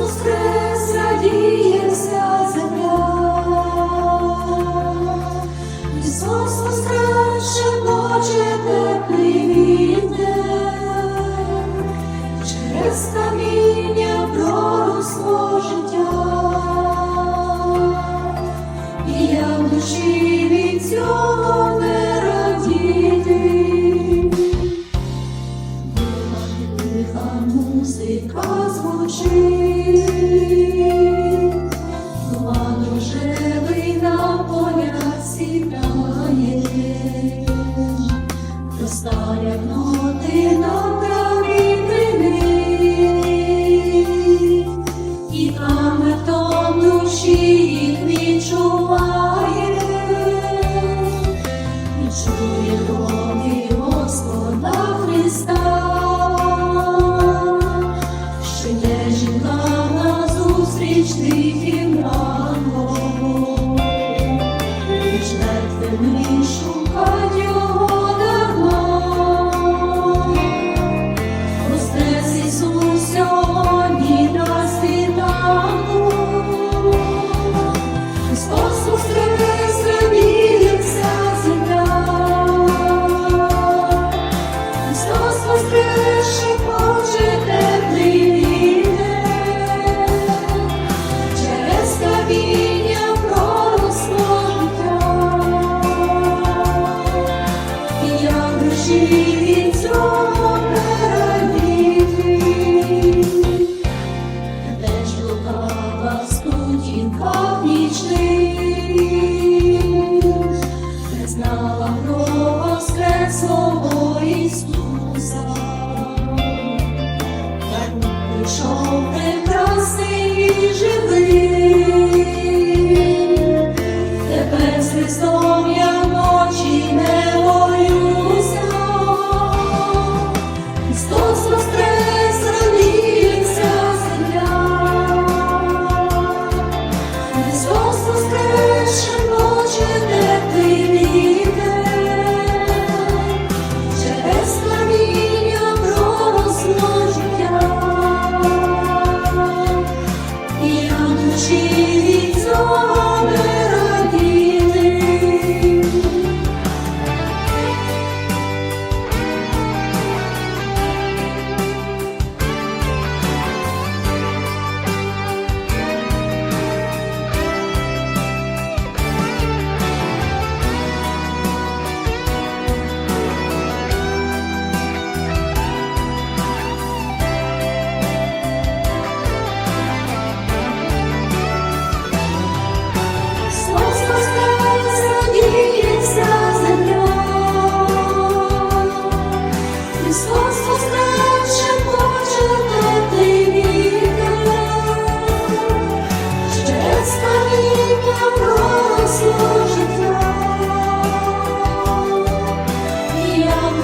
Воскрес раді. Старятного ти нам і там душі їх відчуває, відчує. Знала про воскресло Христу.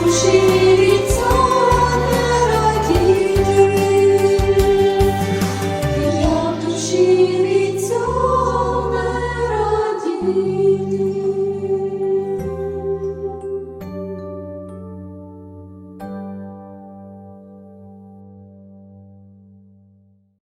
she